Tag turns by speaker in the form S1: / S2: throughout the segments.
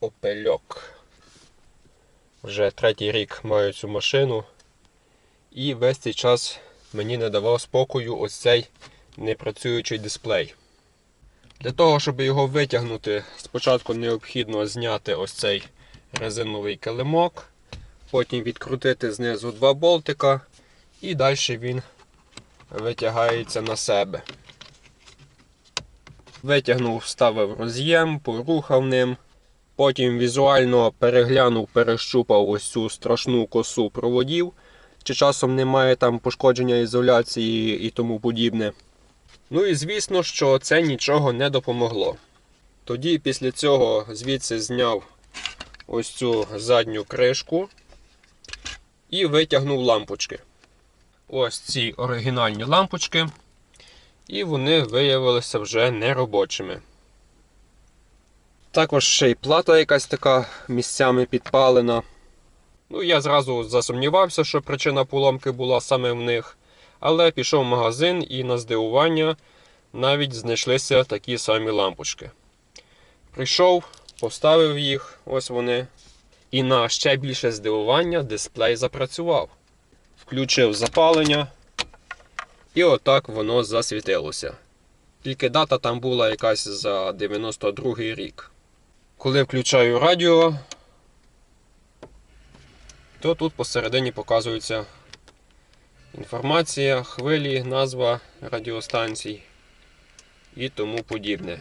S1: Опельок. Вже третій рік маю цю машину. І весь цей час мені не давав спокою ось цей непрацюючий дисплей. Для того, щоб його витягнути, спочатку необхідно зняти ось цей резиновий килимок, потім відкрутити знизу два болтика, і далі він витягається на себе. Витягнув, вставив роз'єм, порухав ним. Потім візуально переглянув, перещупав ось цю страшну косу проводів, чи часом немає там пошкодження ізоляції і тому подібне. Ну і звісно, що це нічого не допомогло. Тоді після цього звідси зняв ось цю задню кришку і витягнув лампочки. Ось ці оригінальні лампочки. І вони виявилися вже неробочими. Також ще й плата якась така місцями підпалена. Ну, я зразу засумнівався, що причина поломки була саме в них. Але пішов в магазин і на здивування навіть знайшлися такі самі лампочки. Прийшов, поставив їх, ось вони. І на ще більше здивування дисплей запрацював. Включив запалення, і отак воно засвітилося. Тільки дата там була якась за 92 рік. Коли включаю радіо, то тут посередині показується інформація, хвилі, назва радіостанцій і тому подібне.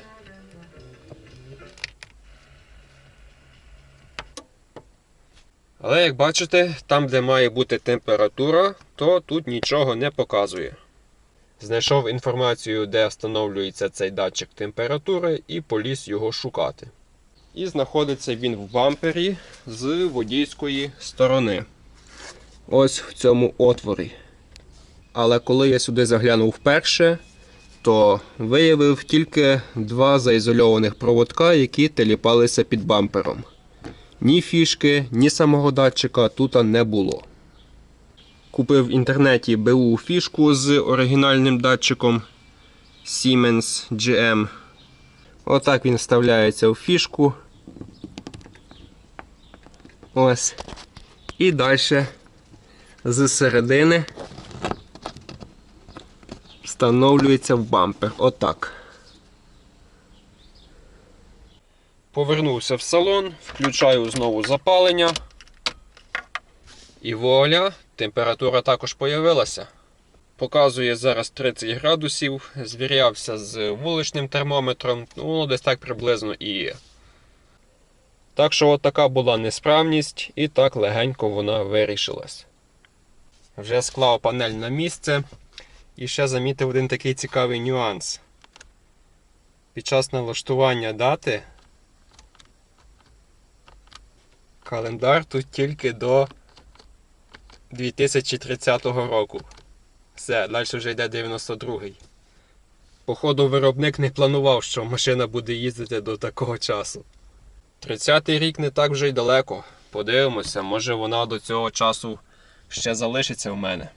S1: Але як бачите, там, де має бути температура, то тут нічого не показує. Знайшов інформацію, де встановлюється цей датчик температури, і поліз його шукати. І знаходиться він в бампері з водійської сторони. Ось в цьому отворі. Але коли я сюди заглянув вперше, то виявив тільки два заізольованих проводка, які теліпалися під бампером. Ні фішки, ні самого датчика тут не було. Купив в інтернеті БУ фішку з оригінальним датчиком Siemens GM. Отак він вставляється в фішку. Ось. І далі з середини встановлюється в бампер. Отак. Повернувся в салон, включаю знову запалення. І вуаля, температура також появилася. Показує зараз 30 градусів, звірявся з вуличним термометром, ну десь так приблизно і є. Так що от така була несправність, і так легенько вона вирішилась. Вже склав панель на місце і ще замітив один такий цікавий нюанс. Під час налаштування дати календар тут тільки до 2030 року. Все, далі вже йде 92-й. Походу, виробник не планував, що машина буде їздити до такого часу. 30-й рік не так вже й далеко. Подивимося, може вона до цього часу ще залишиться в мене.